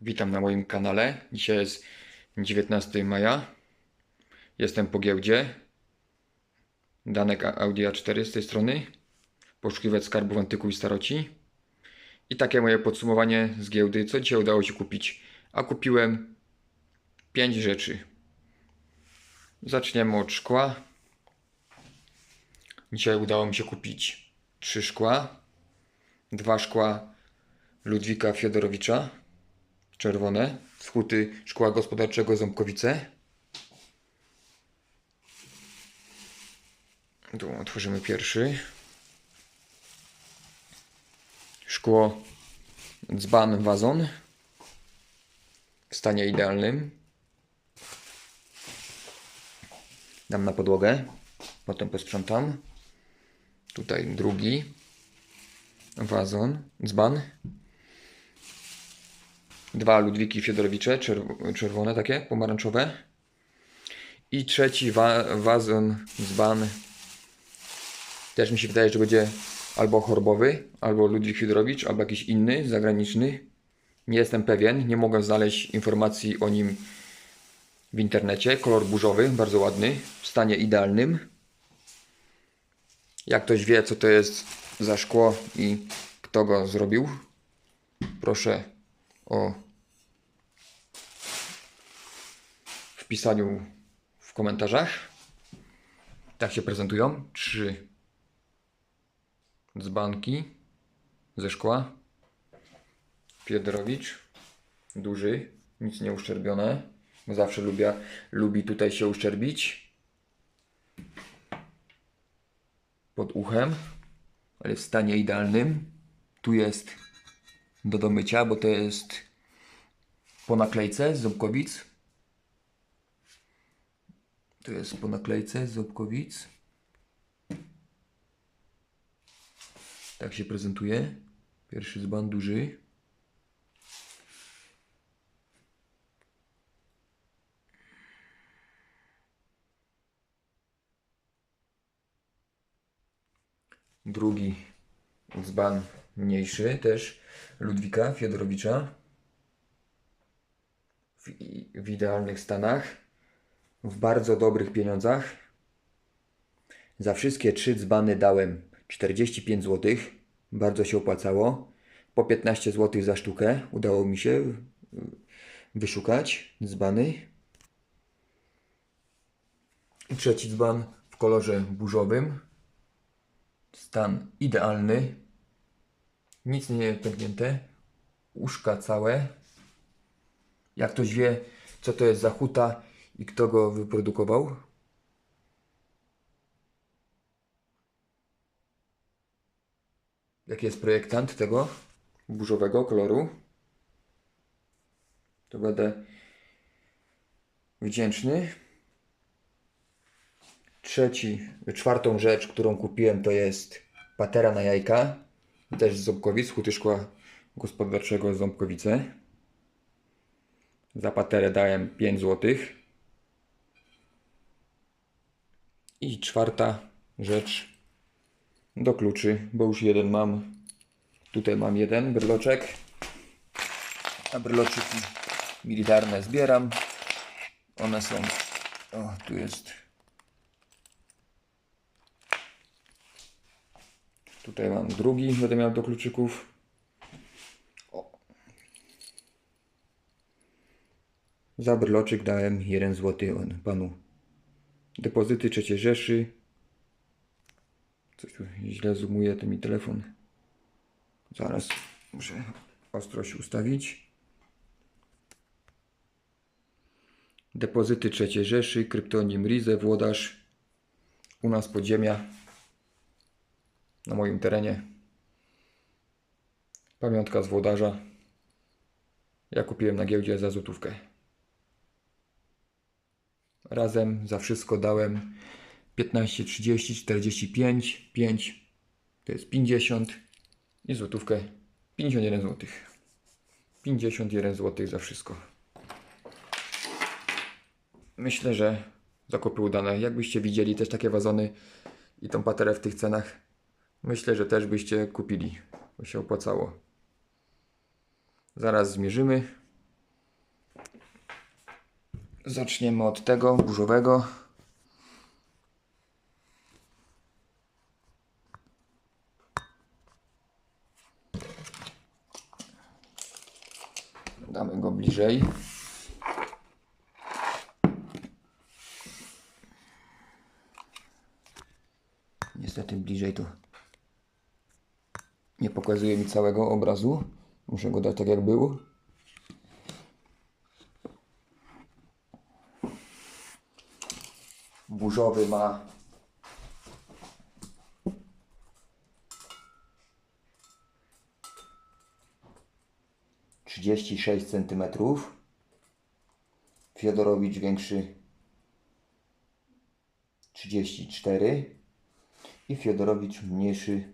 Witam na moim kanale. Dzisiaj jest 19 maja. Jestem po giełdzie. Danek Audi A4 z tej strony. Poszukiwać skarbów antyku i staroci. I takie moje podsumowanie z giełdy, co dzisiaj udało się kupić. A kupiłem 5 rzeczy. Zaczniemy od szkła. Dzisiaj udało mi się kupić 3 szkła. Dwa szkła Ludwika Fiodorowicza czerwone z huty Szkoła Gospodarczego Ząbkowice. Tu otworzymy pierwszy. Szkło dzban wazon w stanie idealnym. Dam na podłogę, potem posprzątam. Tutaj drugi wazon, dzban. Dwa Ludwiki Fiedorowicze, czerw- czerwone takie, pomarańczowe. I trzeci wa- wazon dzban. Też mi się wydaje, że będzie albo chorbowy, albo Ludwik Fiedorowicz, albo jakiś inny, zagraniczny. Nie jestem pewien, nie mogę znaleźć informacji o nim w internecie. Kolor burzowy, bardzo ładny, w stanie idealnym. Jak ktoś wie, co to jest za szkło i kto go zrobił, proszę o wpisaniu w komentarzach. Tak się prezentują. Trzy dzbanki ze szkła. Fiedorowicz. Duży, nic nie uszczerbione. Zawsze lubię, lubi tutaj się uszczerbić. Pod uchem, ale w stanie idealnym. Tu jest do domycia, bo to jest po naklejce z Ząbkowic. To jest po naklejce z Ząbkowic. Tak się prezentuje. Pierwszy dzban duży. Drugi dzban mniejszy, też Ludwika Fiodorowicza. W, w idealnych stanach, w bardzo dobrych pieniądzach. Za wszystkie trzy dzbany dałem 45 zł. Bardzo się opłacało. Po 15 zł za sztukę udało mi się wyszukać dzbany. Trzeci dzban w kolorze burzowym. Stan idealny. Nic nie pęknięte. Uszka całe. Jak ktoś wie, co to jest za huta i kto go wyprodukował, jaki jest projektant tego burzowego koloru, to będę wdzięczny. Trzeci, czwartą rzecz, którą kupiłem, to jest patera na jajka. Też z Ząbkowic, huty szkła gospodarczego Ząbkowice. Za paterę dałem 5 zł. I czwarta rzecz do kluczy, bo już jeden mam. Tutaj mam jeden bryloczek. A bryloczyki militarne zbieram. One są. O, tu jest. Tutaj mam drugi, będę miał do kluczyków. O. Za bryloczyk dałem 1 zł on panu. Depozyty trzeciej Rzeszy. Coś tu źle zoomuje ten mi telefon. Zaraz muszę ostrość ustawić. Depozyty trzeciej Rzeszy, kryptonim Rize, Włodarz. U nas podziemia. Na moim terenie. Pamiątka z Włodarza. Ja kupiłem na giełdzie za złotówkę. Razem za wszystko dałem 15, 30, 45, 5 to jest 50 i złotówkę 51 zł. 51 zł za wszystko. Myślę, że zakupy udane. Jakbyście widzieli też takie wazony i tą paterę w tych cenach, myślę, że też byście kupili, bo się opłacało. Zaraz zmierzymy. Zaczniemy od tego burzowego. Damy go bliżej. Niestety bliżej to nie pokazuje mi całego obrazu. Muszę go dać tak jak był. Burzowy ma. Trzydzieści sześć centymetrów. Fiodorowicz większy 34 i Fiodorowicz mniejszy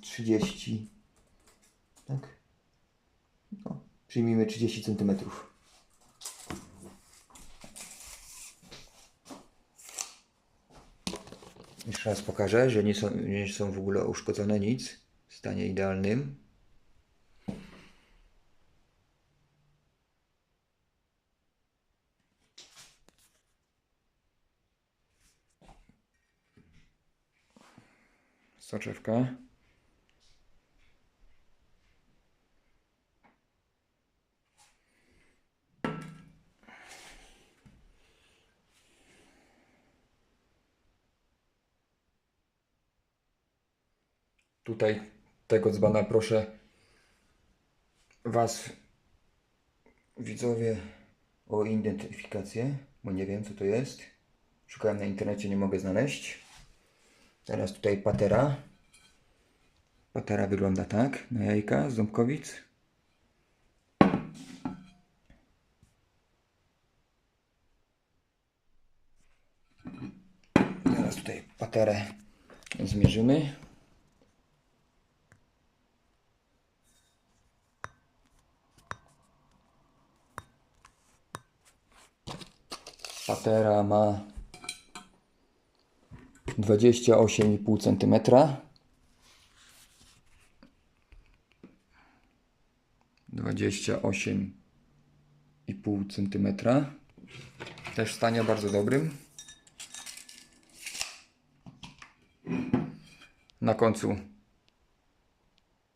30 tak? No, przyjmijmy 30 centymetrów. Jeszcze raz pokażę, że nie są, nie są w ogóle uszkodzone nic w stanie idealnym. Soczewka Tutaj tego dzbana proszę Was, widzowie, o identyfikację, bo nie wiem co to jest. Szukałem na internecie, nie mogę znaleźć. Teraz tutaj patera. Patera wygląda tak, na jajka z ząbkowic. Teraz tutaj paterę zmierzymy. Patera ma 28,5 cm. 28,5 cm. Też w stanie bardzo dobrym. Na końcu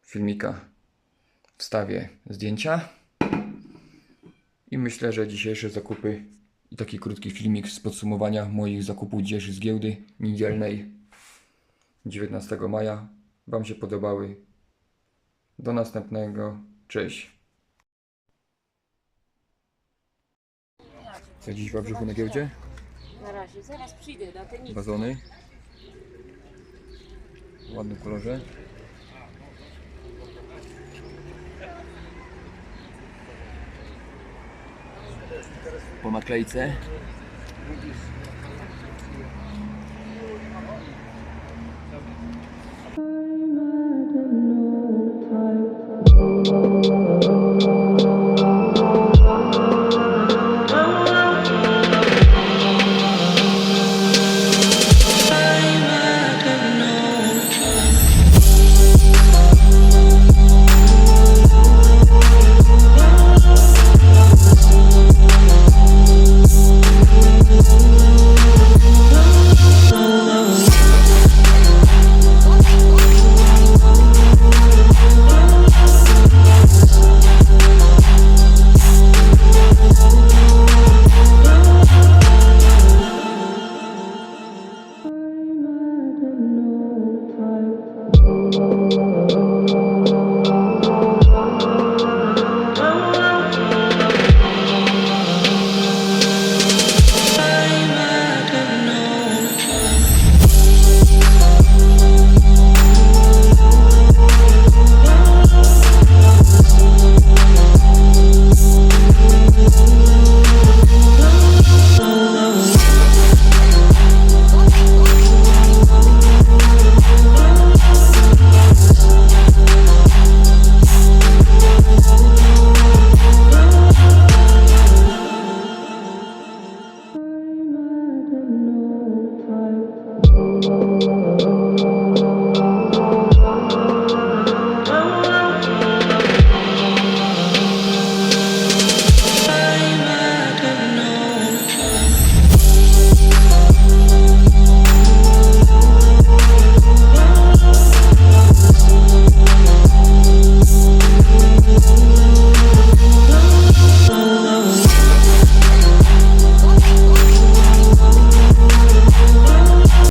filmika wstawię zdjęcia. I myślę, że dzisiejsze zakupy i taki krótki filmik z podsumowania moich zakupów dzisiejszych z giełdy niedzielnej 19 maja Wam się podobały. Do następnego. Cześć. Co dziś w Wałbrzychu na giełdzie? Na razie, zaraz przyjdę na ten Wazony. W ładnym kolorze. po naklejce.